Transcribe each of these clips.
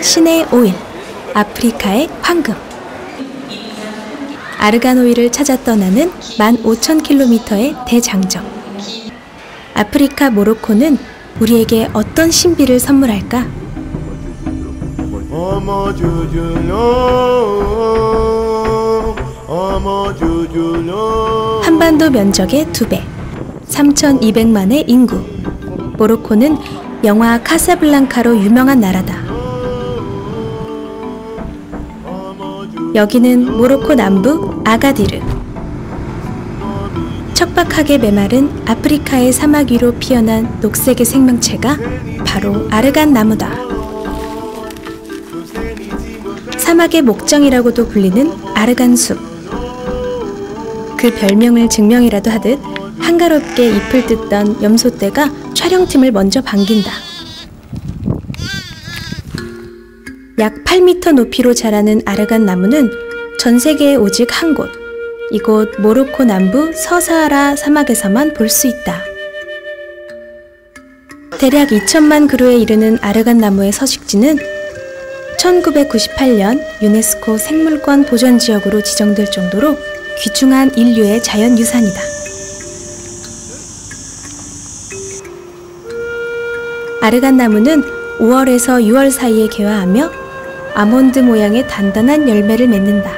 신의 오일, 아프리카의 황금. 아르간 오일을 찾아 떠나는 15,000km의 대장정. 아프리카 모로코는 우리에게 어떤 신비를 선물할까? 한반도 면적의 두 배, 3,200만의 인구. 모로코는 영화 카사블랑카로 유명한 나라다. 여기는 모로코 남부 아가디르. 척박하게 메마른 아프리카의 사막 위로 피어난 녹색의 생명체가 바로 아르간 나무다. 사막의 목정이라고도 불리는 아르간 숲. 그 별명을 증명이라도 하듯 한가롭게 잎을 뜯던 염소떼가 촬영팀을 먼저 반긴다. 약 8m 높이로 자라는 아르간 나무는 전 세계에 오직 한 곳, 이곳 모로코 남부 서사하라 사막에서만 볼 수 있다. 대략 2천만 그루에 이르는 아르간 나무의 서식지는 1998년 유네스코 생물권 보전 지역으로 지정될 정도로 귀중한 인류의 자연 유산이다. 아르간 나무는 5월에서 6월 사이에 개화하며 아몬드 모양의 단단한 열매를 맺는다.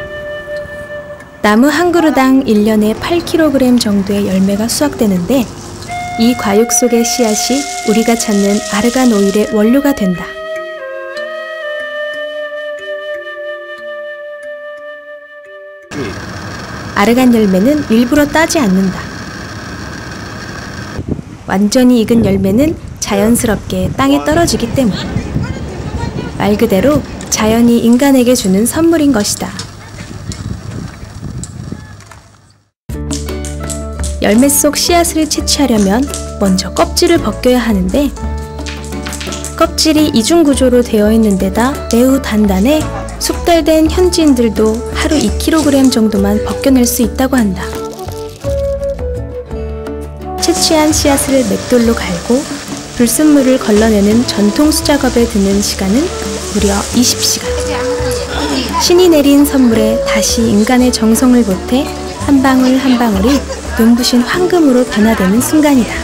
나무 한 그루당 1년에 8kg 정도의 열매가 수확되는데 이 과육 속의 씨앗이 우리가 찾는 아르간 오일의 원료가 된다. 아르간 열매는 일부러 따지 않는다. 완전히 익은 열매는 자연스럽게 땅에 떨어지기 때문. 말 그대로 자연이 인간에게 주는 선물인 것이다. 열매 속 씨앗을 채취하려면 먼저 껍질을 벗겨야 하는데 껍질이 이중 구조로 되어 있는 데다 매우 단단해 숙달된 현지인들도 하루 2kg 정도만 벗겨낼 수 있다고 한다. 채취한 씨앗을 맷돌로 갈고 불순물을 걸러내는 전통 수작업에 드는 시간은 무려 20시간. 신이 내린 선물에 다시 인간의 정성을 보태 한 방울 한 방울이 눈부신 황금으로 변화되는 순간이다.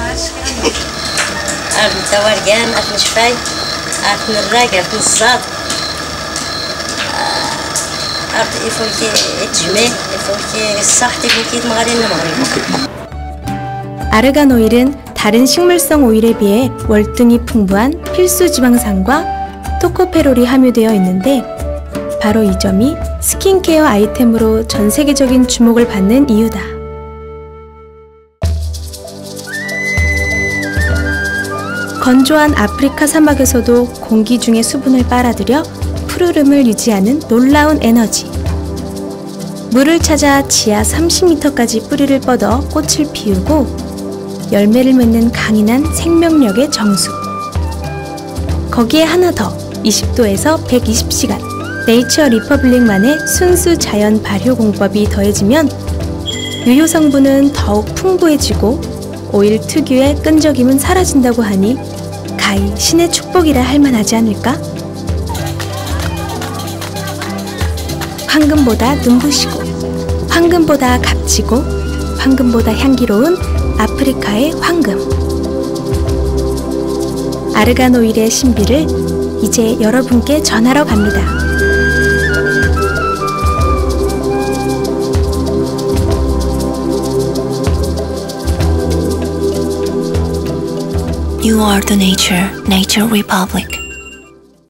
아르간 오일은 다른 식물성 오일에 비해 월등히 풍부한 필수 지방산과 토코페롤이 함유되어 있는데 바로 이 점이 스킨케어 아이템으로 전 세계적인 주목을 받는 이유다. 건조한 아프리카 사막에서도 공기 중의 수분을 빨아들여 푸르름을 유지하는 놀라운 에너지. 물을 찾아 지하 30m까지 뿌리를 뻗어 꽃을 피우고 열매를 맺는 강인한 생명력의 정수. 거기에 하나 더 20도에서 120시간 네이처 리퍼블릭만의 순수 자연 발효 공법이 더해지면 유효 성분은 더욱 풍부해지고 오일 특유의 끈적임은 사라진다고 하니 가히 신의 축복이라 할 만하지 않을까? 황금보다 눈부시고 황금보다 값지고 황금보다 향기로운 아프리카의 황금. 아르간 오일의 신비를 이제 여러분께 전하러 갑니다. You are the nature, Nature Republic.